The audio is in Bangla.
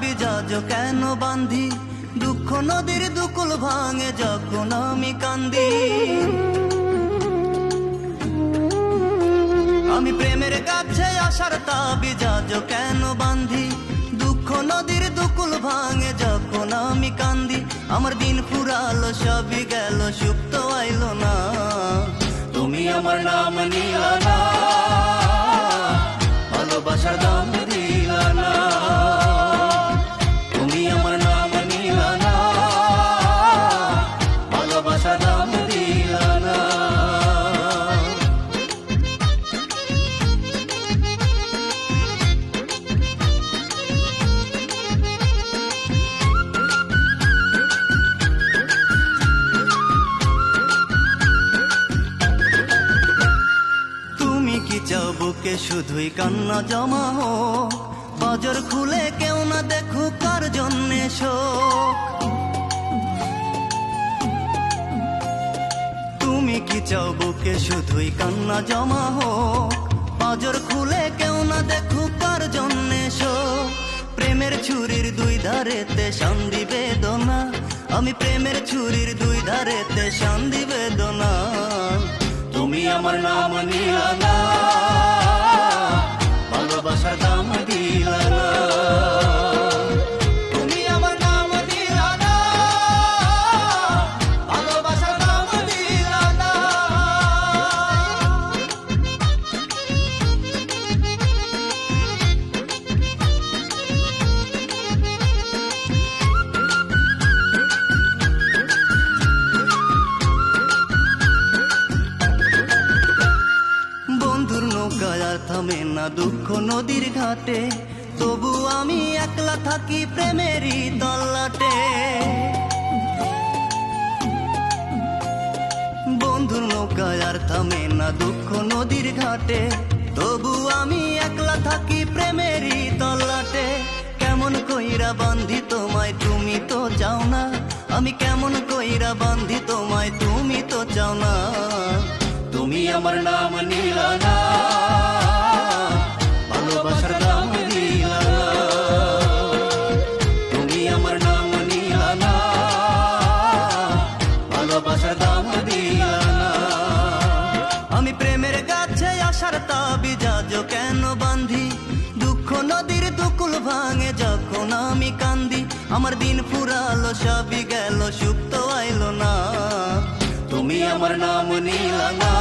বিজাজ কেন বান্ধি? দুঃখ নদীর দুকুল ভাঙে যখন আমি কান্দি। আমি প্রেমের কাছে আসার তাবি যাজ কেন বান্ধি? দুঃখ নদীর দুকুল ভাঙে যখন আমি কান্দি। আমার দিন ফুরালো, সবই গেল সুখ তো আইলো না। তুমি আমার নাম নিলা না। বুকে শুধুই কান্না জমা হোক, বাজার খুলে কেউ না দেখো কার জন্যে শোক। তুমি কি চাও বুকে শুধুই কান্না জমা হোক, বাজার খুলে কেউ না দেখো কার জন্যে শোক। প্রেমের ছুরির দুই ধারেতে শান্তি বেদনা, আমি প্রেমের ছুরির দুই ধারেতে শান্তি বেদনা। তুমি আমার নাম নিলা না থামে না দুঃখ নদীর ঘাটে, তবু আমি একলা থাকি প্রেমেরই তল্লাটে। বন্ধুর নৌকায় আর থামে না দুঃখ নদীর ঘাটে, তবু আমি একলা থাকি প্রেমেরই তল্লাটে। কেমন কইরা বান্ধি তোমায়, তুমি তো চাও না। আমি কেমন কইরা বান্ধি তোমায়, তুমি তো চাও না। তুমি আমার নাম নীলা না তাবি যাজ কেন বান্ধি? দুঃখ নদীর দুকুল ভাঙে যখন আমি কান্দি। আমার দিন ফুরালো, সবই গেল, সুপ্ত আইলো না। তুমি আমার নাম নিলা না।